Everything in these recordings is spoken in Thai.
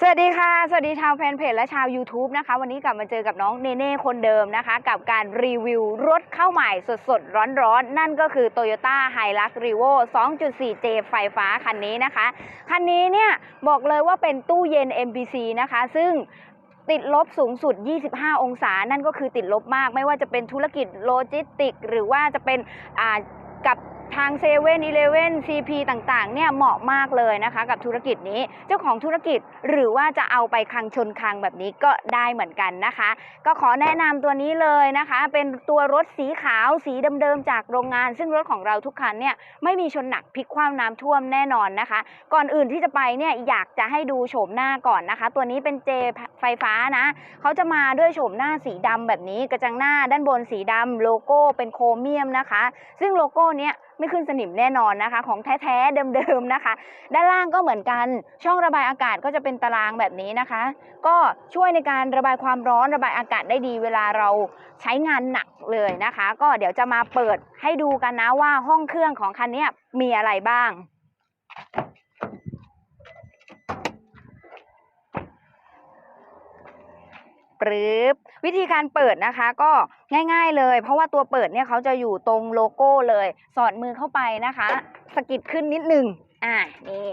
สวัสดีค่ะ สวัสดีชาวแฟนเพจและชาว YouTube นะคะ วันนี้กลับมาเจอกับน้องเนเน่คนเดิมนะคะ กับการรีวิวรถเข้าใหม่สดๆร้อนๆนั่นก็คือ Toyota Hilux Revo 2.4J ไฟฟ้าคันนี้นะคะ คันนี้เนี่ย บอกเลยว่าเป็นตู้เย็น MPC นะคะ ซึ่งติดลบสูงสุด 25 องศา นั่นก็คือติดลบมาก ไม่ว่าจะเป็นธุรกิจโลจิสติก หรือว่าจะเป็นกับ ทางเซเว่นอีเลเว่นซีพีต่างๆ เนี่ยเหมาะมากเลยนะคะ กับธุรกิจนี้ เจ้าของธุรกิจหรือว่าจะเอาไปคังชนคังแบบนี้ก็ได้เหมือนกันนะคะ ก็ขอแนะนำตัวนี้เลยนะคะ เป็นตัวรถสีขาวสีเดิมๆจากโรงงาน ซึ่งรถของเราทุกคันเนี่ยไม่มีชนหนักพลิกคว่ำน้ำท่วมแน่นอนนะคะ ก่อนอื่นที่จะไปเนี่ยอยากจะให้ดูโฉมหน้าก่อนนะคะ ตัวนี้เป็นเจไฟฟ้านะเขาจะมาด้วยโฉมหน้าสีดำแบบนี้กระจังหน้าด้านบนสีดำโลโก้เป็นโครเมียมนะคะ ซึ่งโลโก้เนี้ยไม่ขึ้นสนิมแน่นอนนะคะ ของแท้ๆเดิมๆนะคะ ด้านล่างก็เหมือนกันช่องระบายอากาศก็จะเป็นตารางแบบนี้นะคะ ก็ช่วยในการระบายความร้อนระบายอากาศได้ดีเวลาเราใช้งานหนักเลยนะคะ ก็เดี๋ยวจะมาเปิดให้ดูกันนะว่าห้องเครื่องของคันนี้มีอะไรบ้าง ปรึบวิธีการเปิดนะคะก็ง่าย ๆเลย เพราะว่าตัวเปิดเนี่ยเขาจะอยู่ตรงโลโก้เลย สอดมือเข้าไปนะคะ สกิดขึ้นนิดหนึ่งอ่านี่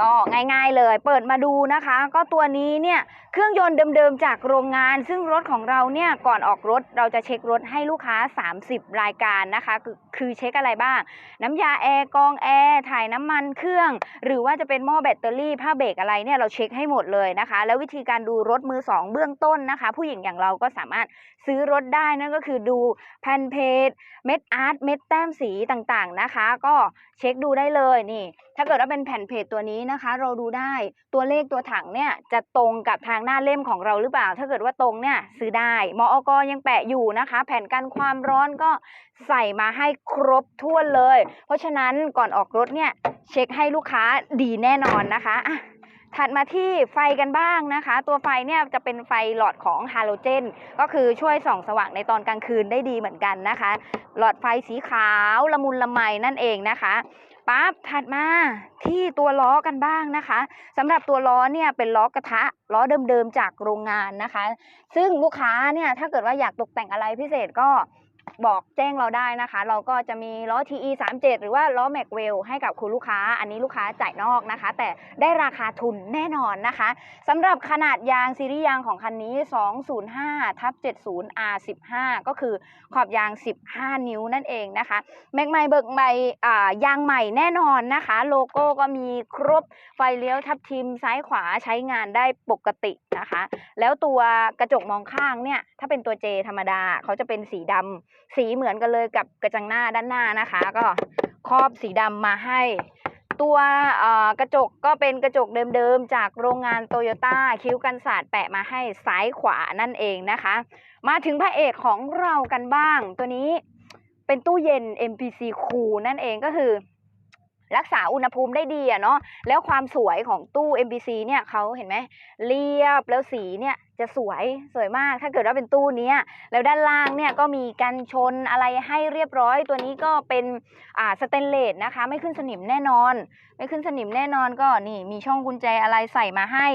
ก็ง่ายๆเลยเปิดมาดูนะคะ ก็ตัวนี้เนี่ยเครื่องยนต์เดิมๆจากโรงงาน ซึ่งรถของเราเนี่ยก่อนออกรถเราจะเช็ครถให้ลูกค้า 30 รายการนะคะคือคือเช็คอะไรบ้าง น้ำยาแอร์กองแอร์ถ่ายน้ำมันเครื่อง หรือว่าจะเป็นหม้อแบตเตอรี่ผ้าเบรกอะไรเนี่ยเราเช็คให้หมดเลยนะคะ แล้ววิธีการดูรถมือสองเบื้องต้นนะคะ ผู้หญิงอย่างเราก็สามารถซื้อรถได้นั่นก็คือดูแผ่นเพจเม็ดอาร์ตเม็ดแต้มสีต่างๆนะคะ ก็เช็คดูได้เลยนี่ถ้าเกิดว่าเป็นแผ่นเพจตัวนี้นะคะ เราดูได้ตัวเลขตัวถังเนี่ยจะตรงกับทางหน้าเล่มของเราหรือเปล่า ถ้าเกิดว่าตรงเนี่ยซื้อได้มออกยังแปะอยู่นะคะ แผ่นกันความร้อนก็ใส่มาให้ครบถ้วนเลย เพราะฉะนั้นก่อนออกรถเนี่ยเช็คให้ลูกค้าดีแน่นอนนะคะอะถัดมาที่ไฟกันบ้างนะคะ ตัวไฟเนี่ยจะเป็นไฟหลอดของฮาโลเจน ก็คือช่วยส่องสว่างในตอนกลางคืนได้ดีเหมือนกันนะคะ หลอดไฟสีขาวละมุนละไมนั่นเองนะคะ ปั๊บถัดมาที่ตัวล้อกันบ้างนะคะสำหรับตัวล้อเนี่ยเป็นล้อกระทะล้อเดิมๆจากโรงงานนะคะ ซึ่งลูกค้าเนี่ยถ้าเกิดว่าอยากตกแต่งอะไรพิเศษก็ บอกแจ้งเราได้นะคะ เราก็จะมีล้อ TE 37หรือว่าล้อ m a c w e l l ให้กับคุณลูกค้า อันนี้ลูกค้าจ่ายนอกนะคะ แต่ได้ราคาทุนแน่นอนนะคะสำหรับขนาดยางซีรีส์ยางของคันนี้ 205ทับ70 R15 ก็คือขอบยาง 15 นิ้วนั่นเองนะคะแม็กไมเบิกใบอ่ยางใหม่แน่นอนนะคะ โลโก้ก็มีครบไฟเลี้ยวทับทิมซ้ายขวาใช้งานได้ปกตินะคะ แล้วตัวกระจกมองข้างเนี่ยถ้าเป็นตัวเจธรรมดาเขาจะเป็นสีดำสีเหมือนกันเลยกับกระจังหน้าด้านหน้านะคะ ก็ครอบสีดำมาให้ ตัวกระจกก็เป็นกระจกเดิมๆ จากโรงงานโตโยต้าคิ้วกันศาสตร์แปะมาให้ซ้ายขวานั่นเองนะคะ มาถึงพระเอกของเรากันบ้าง ตัวนี้เป็นตู้เย็น MPC Cool นั่นเองก็คือรักษาอุณหภูมิได้ดีอะเนาะแล้วความสวยของตู้ MPC เนี่ยเขาเห็นไหมเรียบแล้วสีเนี่ย จะสวยสวยมาก ถ้าเกิดว่าเป็นตู้นี้แล้วด้านล่างเนี่ยก็มีกันชนอะไรให้เรียบร้อย ตัวนี้ก็เป็นอ่าสเตนเลสนะคะ ไม่ขึ้นสนิมแน่นอน ไม่ขึ้นสนิมแน่นอนก็นี่มีช่องกุญแจอะไรใส่มาให้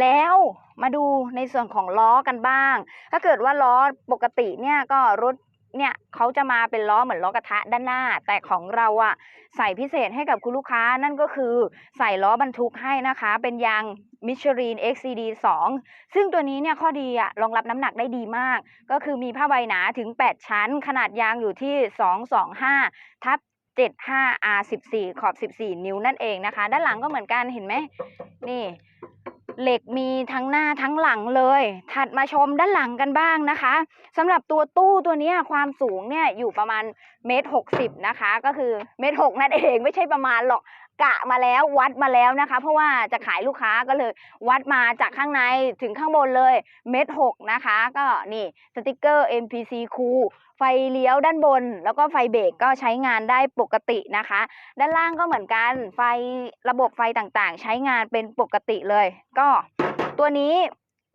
แล้วมาดูในส่วนของล้อกันบ้าง ถ้าเกิดว่าล้อปกติเนี่ยก็รถ เนี่ยเขาจะมาเป็นล้อเหมือนล้อกระทะด้านหน้า แต่ของเราอะใส่พิเศษให้กับคุณลูกค้านั่นก็คือใส่ล้อบรรทุกให้นะคะ เป็นยางมิชลิน XCD 2 ซึ่งตัวนี้เนี่ยข้อดีอะรองรับน้ำหนักได้ดีมาก ก็คือมีผ้าใบหนาถึง 8 ชั้น ขนาดยางอยู่ที่ 225 ทับ 75 R 14 ขอบ 14 นิ้วนั่นเองนะคะ ด้านหลังก็เหมือนกันเห็นไหมนี่ เหล็กมีทั้งหน้าทั้งหลังเลย ถัดมาชมด้านหลังกันบ้างนะคะสำหรับตัวตู้ตัวนี้ความสูงเนี่ยอยู่ประมาณเมตรหกสิบนะคะ ก็คือเมตรหกนั่นเองไม่ใช่ประมาณหรอก กะมาแล้ววัดมาแล้วนะคะ เพราะว่าจะขายลูกค้าก็เลยวัดมาจากข้างในถึงข้างบนเลยเมตรหกนะคะ ก็นี่สติกเกอร์ MPC คูไฟเลี้ยวด้านบน แล้วก็ไฟเบรกก็ใช้งานได้ปกตินะคะ ด้านล่างก็เหมือนกันไฟระบบไฟต่างๆ ใช้งานเป็นปกติเลย ก็ตัวนี้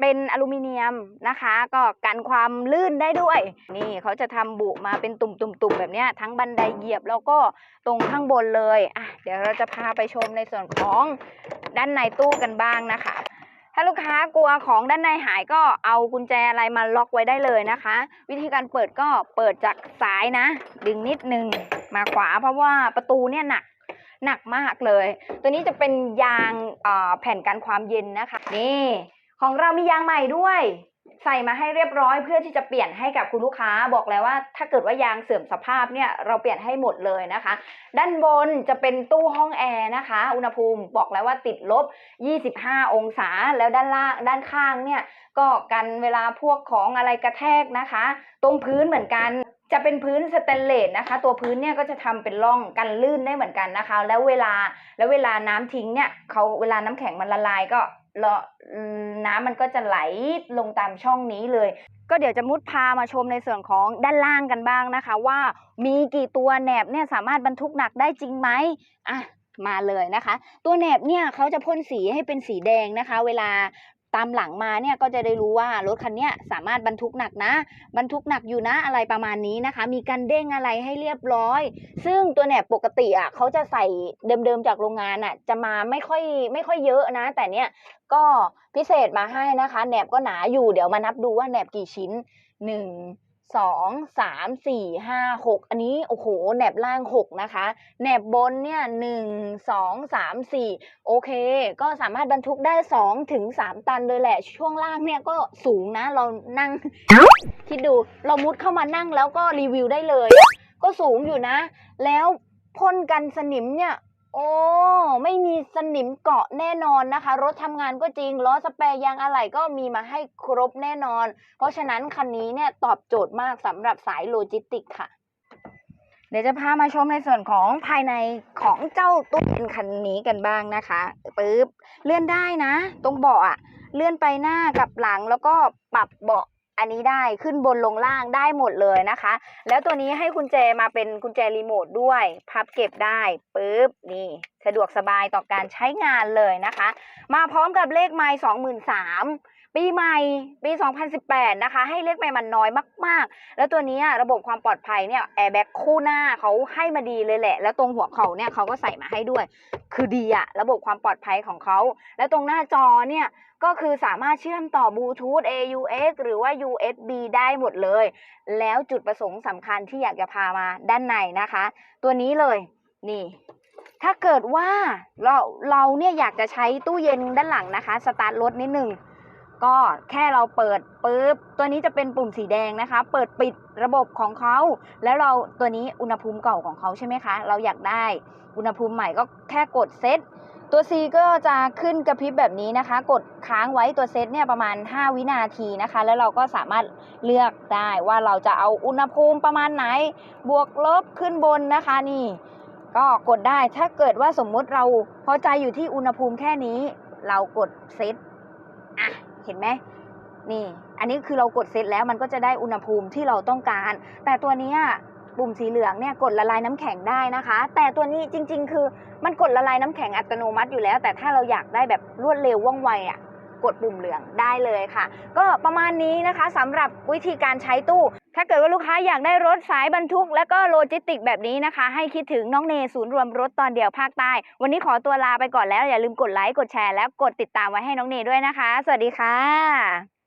เป็นอลูมิเนียมนะคะ ก็กันความลื่นได้ด้วย นี่เขาจะทำบุมาเป็นตุ่มๆๆแบบนี้ทั้งบันไดเหยียบแล้วก็ตรงข้างบนเลยอะเดี๋ยวเราจะพาไปชมในส่วนของด้านในตู้กันบ้างนะคะ ถ้าลูกค้ากลัวของด้านในหายก็เอากุญแจอะไรมาล็อกไว้ได้เลยนะคะ วิธีการเปิดก็เปิดจากซ้ายนะ ดึงนิดนึงมาขวาเพราะว่าประตูเนี่ยหนักหนักมากเลย ตัวนี้จะเป็นยางแผ่นกันความเย็นนะคะ นี่ ของเรามียางใหม่ด้วย ใส่มาให้เรียบร้อยเพื่อที่จะเปลี่ยนให้กับคุณลูกค้าบอกแล้วว่า ถ้าเกิดว่ายางเสื่อมสภาพเนี่ยเราเปลี่ยนให้หมดเลยนะคะ ด้านบนจะเป็นตู้ห้องแอร์นะคะ อุณหภูมิบอกแล้วว่าติดลบ 25 องศาแล้วด้านล่างด้านข้างเนี่ยก็กันเวลาพวกของอะไรกระแทกนะคะ ตรงพื้นเหมือนกันจะเป็นพื้นสแตนเลสนะคะ ตัวพื้นเนี่ยก็จะทำเป็นร่องกันลื่นได้เหมือนกันนะคะ แล้วเวลาแล้วเวลาน้ำทิ้งเนี่ยเขาเวลาน้ำแข็งมันละลายก็ แล้วน้ำมันก็จะไหลลงตามช่องนี้เลย ก็เดี๋ยวจะมุดพามาชมในส่วนของด้านล่างกันบ้างนะคะ ว่ามีกี่ตัวแหนบเนี่ยสามารถบรรทุกหนักได้จริงไหมอะมาเลยนะคะ ตัวแหนบเนี่ยเขาจะพ่นสีให้เป็นสีแดงนะคะ เวลา ตามหลังมาเนี่ยก็จะได้รู้ว่ารถคันนี้สามารถบรรทุกหนักนะ บรรทุกหนักอยู่นะอะไรประมาณนี้นะคะ มีการเด้งอะไรให้เรียบร้อย ซึ่งตัวแหนบปกติอะเขาจะใส่เดิมๆจากโรงงานอะจะมาไม่ค่อยไม่ค่อยเยอะนะ แต่เนี้ยก็พิเศษมาให้นะคะแหนบก็หนาอยู่เดี๋ยวมานับดูว่าแหนบกี่ชิ้นหนึ่ง สองสามสี่ห้าหกอันนี้โอ้โหแหนบล่างหกนะคะแหนบบนเนี่ยหนึ่งสองสามสี่โอเค ก็สามารถบรรทุกได้สองถึงสามตันเลยแหละ ช่วงล่างเนี่ยก็สูงนะ เรานั่ง คิดดูเรามุดเข้ามานั่งแล้วก็รีวิวได้เลย ก็สูงอยู่นะ แล้วพ่นกันสนิมเนี่ย โอ้ไม่มีสนิมเกาะแน่นอนนะคะ รถทำงานก็จริง ล้อสแปรยางอะไหล่ก็มีมาให้ครบแน่นอน เพราะฉะนั้นคันนี้เนี่ยตอบโจทย์มากสำหรับสายโลจิสติกค่ะ เดี๋ยวจะพามาชมในส่วนของภายในของเจ้าตู้เย็นคันนี้กันบ้างนะคะปึ๊บเลื่อนได้นะ ตรงเบาะอะเลื่อนไปหน้ากับหลังแล้วก็ปรับเบาะ อันนี้ได้ขึ้นบนลงล่างได้หมดเลยนะคะ แล้วตัวนี้ให้กุญแจมาเป็นกุญแจรีโมทด้วย พับเก็บได้ปึ๊บนี่สะดวกสบายต่อการใช้งานเลยนะคะ มาพร้อมกับเลขไมล์สองหมื่นสามปีใหม่ปี 2018 นะคะ ให้เลขไมล์มันน้อยมาก ๆ แล้วตัวนี้ระบบความปลอดภัยเนี่ยแอร์แบ็กคู่หน้าเขาให้มาดีเลยแหละ แล้วตรงหัวเข่าเนี่ยเขาก็ใส่มาให้ด้วย คือดีอะระบบความปลอดภัยของเขา และตรงหน้าจอเนี่ย ก็คือสามารถเชื่อมต่อบลูทูธ AUX หรือว่า USB ได้หมดเลย แล้วจุดประสงค์สำคัญที่อยากจะพามาด้านในนะคะ ตัวนี้เลยนี่ ถ้าเกิดว่าเราเราเนี่ยอยากจะใช้ตู้เย็นด้านหลังนะคะ สตาร์ทรถนิดหนึ่ง ก็แค่เราเปิดปุ๊บตัวนี้จะเป็นปุ่มสีแดงนะคะ เปิดปิดระบบของเขา แล้วเราตัวนี้อุณหภูมิเก่าของเขาใช่ไหมคะ เราอยากได้อุณหภูมิใหม่ก็แค่กดเซตตัว C ก็จะขึ้นกระพริบแบบนี้นะคะ กดค้างไว้ตัวเซตเนี่ยประมาณ 5 วินาทีนะคะ แล้วเราก็สามารถเลือกได้ว่าเราจะเอาอุณหภูมิประมาณไหน บวกลบขึ้นบนนะคะนี่ ก็กดได้ถ้าเกิดว่าสมมุติเราพอใจอยู่ที่อุณหภูมิแค่นี้ เรากดเซต เห็นไหมนี่ อันนี้คือเรากดเซตแล้วมันก็จะได้อุณหภูมิที่เราต้องการ แต่ตัวนี้ปุ่มสีเหลืองเนี่ยกดละลายน้ำแข็งได้นะคะ แต่ตัวนี้จริง ๆ คือมันกดละลายน้ำแข็งอัตโนมัติอยู่แล้ว แต่ถ้าเราอยากได้แบบรวดเร็วว่องไวอะ กดปุ่มเหลืองได้เลยค่ะ ก็ประมาณนี้นะคะสำหรับวิธีการใช้ตู้ ถ้าเกิดว่าลูกค้าอยากได้รถสายบรรทุก และก็โลจิสติกแบบนี้นะคะ ให้คิดถึงน้องเนศูนย์รวมรถตอนเดียวภาคใต้ วันนี้ขอตัวลาไปก่อนแล้วอย่าลืมกดไลค์กดแชร์แล้วกดติดตามไว้ให้น้องเนด้วยนะคะ สวัสดีค่ะ